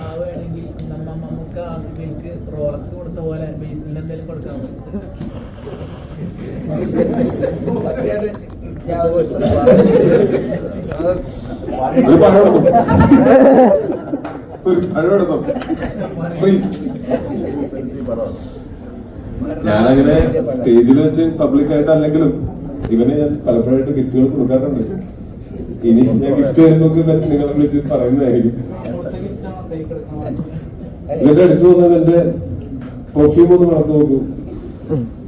ആ വേണമെങ്കിൽ നമ്മ നമുക്ക് ആസിഫിക്ക് റോളക്സ് കൊടുത്ത പോലെ ബേസിൽ എന്തെങ്കിലും. Free. ഞാനങ്ങനെ സ്റ്റേജിൽ വെച്ച് പബ്ലിക്കായിട്ട് അല്ലെങ്കിലും ഇവനെ ഞാൻ പലപ്പോഴായിട്ട് ഗിഫ്റ്റുകൾ കൊടുക്കാറുണ്ട് ഇനി ഞാൻ ഗിഫ്റ്റ് വരുമ്പോൾ നിങ്ങളെ വിളിച്ച് പറയുന്നതായിരിക്കും ഇവന്റെ എടുത്തു വന്നത് എന്റെ പെർഫ്യൂം ഒന്ന് മണത്ത് നോക്കൂ.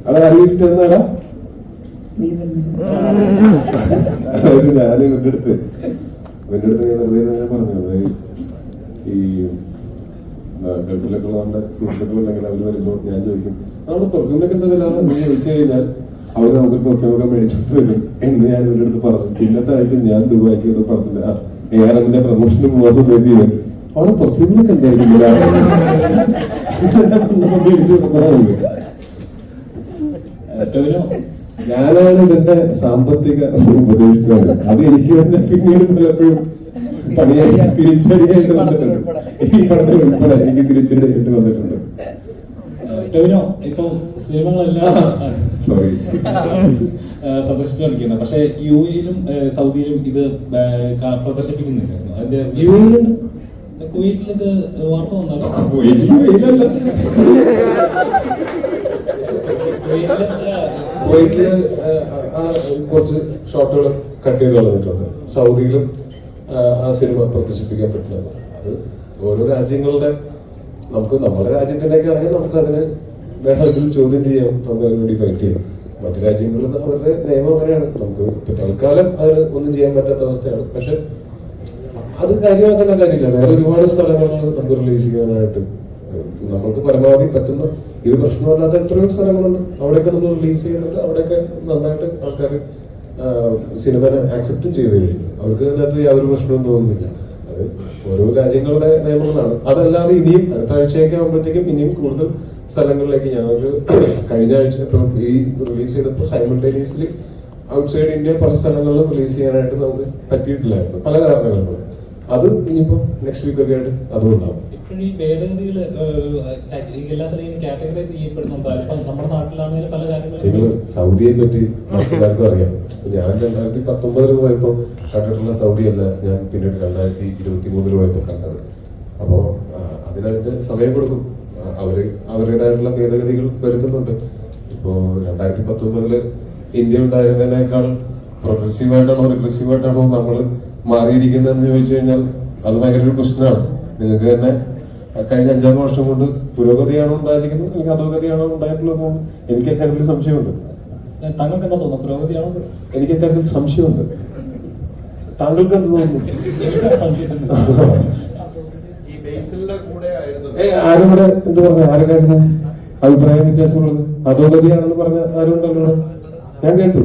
അത് അറിയിച്ചിട്ട് എന്നാടാ? ഞാൻ ഇവന്റെ അടുത്ത് ഇവന്റെ അടുത്ത് ഞാൻ വെറുതെ ഞാൻ പറഞ്ഞു. ഈ ഗൾഫിലൊക്കെ ഉള്ള സുഹൃത്തുക്കളുണ്ടെങ്കിൽ അവർ വരുമ്പോൾ ഞാൻ ചോദിക്കും നമ്മുടെ പെർഫ്യൂമിനൊക്കെ എന്താ നീ വിളിച്ചു കഴിഞ്ഞാൽ അവർ നമുക്ക് പെർഫ്യൂം ഒക്കെ മേടിച്ചിട്ട് തരും എന്ന് ഞാൻ ഇവരുടെ അടുത്ത് പറഞ്ഞു. ഇന്നത്തെ ആഴ്ച ഞാൻ ദുബായിക്ക് ഒന്നും പറഞ്ഞില്ല. എ ആർ പോവാൻ സമയത്ത് അവിടെ പെർഫ്യൂമിനൊക്കെ എന്തായിരിക്കും വില?" എന്നൊക്കെ മേടിച്ച് പറഞ്ഞു. ടോവിനോ ഞാനാണ് ഇതിന്റെ സാമ്പത്തിക ഉപദേശിക്കുന്നത് അത് എനിക്ക് തന്നെ പിന്നീട് പലപ്പോഴും പണിയായി തിരിച്ചടിയായിട്ട് വന്നിട്ടുണ്ട് ഈ പടത്തിൽ ഉൾപ്പെടെ എനിക്ക് തിരിച്ചടിയായിട്ട് വന്നിട്ടുണ്ട് ടോവിനോ ഇപ്പൊ സിനിമകളെല്ലാം സോറി പ്രദർശിപ്പിക്കുന്നത് പക്ഷെ യു എയിലും സൗദിയിലും ഇത് പ്രദർശിപ്പിക്കുന്നില്ലായിരുന്നു അതിന്റെ യു എയിലുണ്ട്? കുവൈറ്റിൽ വാർത്ത വന്നാലോ കുറച്ച് ഷോട്ടുകൾ കട്ട് ചെയ്ത് കളഞ്ഞിട്ടുണ്ട്. സൗദിയിലും ആ, സിനിമ പ്രദർശിപ്പിക്കാൻ പറ്റില്ല. അത് ഓരോ രാജ്യങ്ങളുടെ നമുക്ക് നമ്മുടെ രാജ്യത്തിന്റെയൊക്കെ ആണെങ്കിൽ നമുക്ക് അതിന് വേണമെങ്കിൽ ചോദ്യം ചെയ്യാം നമുക്ക് അതിന് വേണ്ടി ഫൈറ്റ് ചെയ്യാം. മറ്റു രാജ്യങ്ങളിൽ അവരുടെ നിയമം അങ്ങനെയാണ്. നമുക്ക് തൽക്കാലം അതിന് ഒന്നും ചെയ്യാൻ പറ്റാത്ത അവസ്ഥയാണ്. പക്ഷെ അത് കാര്യമാക്കേണ്ട കാര്യമില്ല. വേറെ ഒരുപാട് സ്ഥലങ്ങളിൽ നമുക്ക് റിലീസ് ചെയ്യാനായിട്ട് നമ്മൾക്ക് പരമാവധി പറ്റുന്ന ഇത് പ്രശ്നമല്ലാത്ത എത്രയോ സ്ഥലങ്ങളുണ്ട്. അവിടെയൊക്കെ നമ്മൾ റിലീസ് ചെയ്യുന്നുണ്ട് അവിടെയൊക്കെ നന്നായിട്ട് ആൾക്കാർ സിനിമനെ ആക്സെപ്റ്റ് ചെയ്ത് കഴിഞ്ഞു. അവർക്ക് അതിനകത്ത് യാതൊരു പ്രശ്നവും തോന്നുന്നില്ല. അത് ഓരോ രാജ്യങ്ങളുടെ നിയമങ്ങളാണ്. അതല്ലാതെ ഇനിയും അടുത്ത ആഴ്ചയൊക്കെ ആകുമ്പോഴത്തേക്കും ഇനിയും കൂടുതൽ സ്ഥലങ്ങളിലേക്ക് ഞങ്ങൾക്ക് കഴിഞ്ഞ ആഴ്ച ഇപ്പം ഈ റിലീസ് ചെയ്തപ്പോൾ സൈമിൾട്ടേനിയസ്ലി ഔട്ട്സൈഡ് ഇന്ത്യ പല സ്ഥലങ്ങളിലും റിലീസ് ചെയ്യാനായിട്ട് നമുക്ക് പറ്റിയിട്ടില്ലായിരുന്നു. പല കാരണങ്ങളുണ്ട് അത് ഇനിയിപ്പോ നെക്സ്റ്റ് വീക്ക് ഒക്കെ ആയിട്ട് അതും ഉണ്ടാവും. ഈ ഭേദഗതികൾ എല്ലാ സ്ഥലവും കാറ്റഗറൈസ് ചെയ്യപ്പെടുന്നുണ്ട് ഇപ്പൊ നമ്മുടെ നാട്ടിലാണെങ്കിൽ പല നിങ്ങൾ കാര്യങ്ങളും സൗദിയെ പറ്റി എല്ലാവർക്കും അറിയാം. ഞാൻ രണ്ടായിരത്തി പത്തൊമ്പതിൽ പോയപ്പോ കണ്ടിട്ടുള്ള സൗദി അല്ല ഞാൻ പിന്നീട് രണ്ടായിരത്തി ഇരുപത്തി മൂന്നിൽ പോയപ്പോ കണ്ടത്. അപ്പോ അതിനതിന്റെ സമയം കൊടുക്കും. അവർ അവരുടേതായിട്ടുള്ള ഭേദഗതികൾ വരുത്തുന്നുണ്ട്. ഇപ്പോ രണ്ടായിരത്തി പത്തൊമ്പതിൽ ഇന്ത്യ ഉണ്ടായിരുന്നതിനേക്കാൾ പ്രോഗ്രസീവ് ആയിട്ടാണോ റിഗ്രസീവ് ആയിട്ടാണോ നമ്മൾ മാറിയിരിക്കുന്നതെന്ന് ചോദിച്ചു കഴിഞ്ഞാൽ അത് ഭയങ്കര ഒരു ക്വസ്റ്റനാണ് നിങ്ങൾക്ക് തന്നെ കഴിഞ്ഞ അഞ്ചാറ് വർഷം കൊണ്ട് പുരോഗതിയാണോ ഉണ്ടായിരിക്കുന്നത്? അല്ലെങ്കിൽ അധോഗതിയാണോ ഉണ്ടായിട്ടുള്ളത് എനിക്ക് അക്കാര്യത്തിൽ സംശയമുണ്ട്. താങ്കൾക്ക് എന്താ തോന്നുന്നു പുരോഗതിയാണോ? എനിക്ക് അക്കാര്യത്തിൽ സംശയമുണ്ട്. താങ്കൾക്ക് എന്ത് തോന്നുന്നു ആരും ഇവിടെ എന്ത് പറഞ്ഞു? ആരൊക്കെയായിരുന്നു അഭിപ്രായ വ്യത്യാസമുള്ളത്. അധോഗതിയാണെന്ന് പറഞ്ഞ ആരും ഉണ്ടല്ലോ? ഞാൻ കേട്ടു.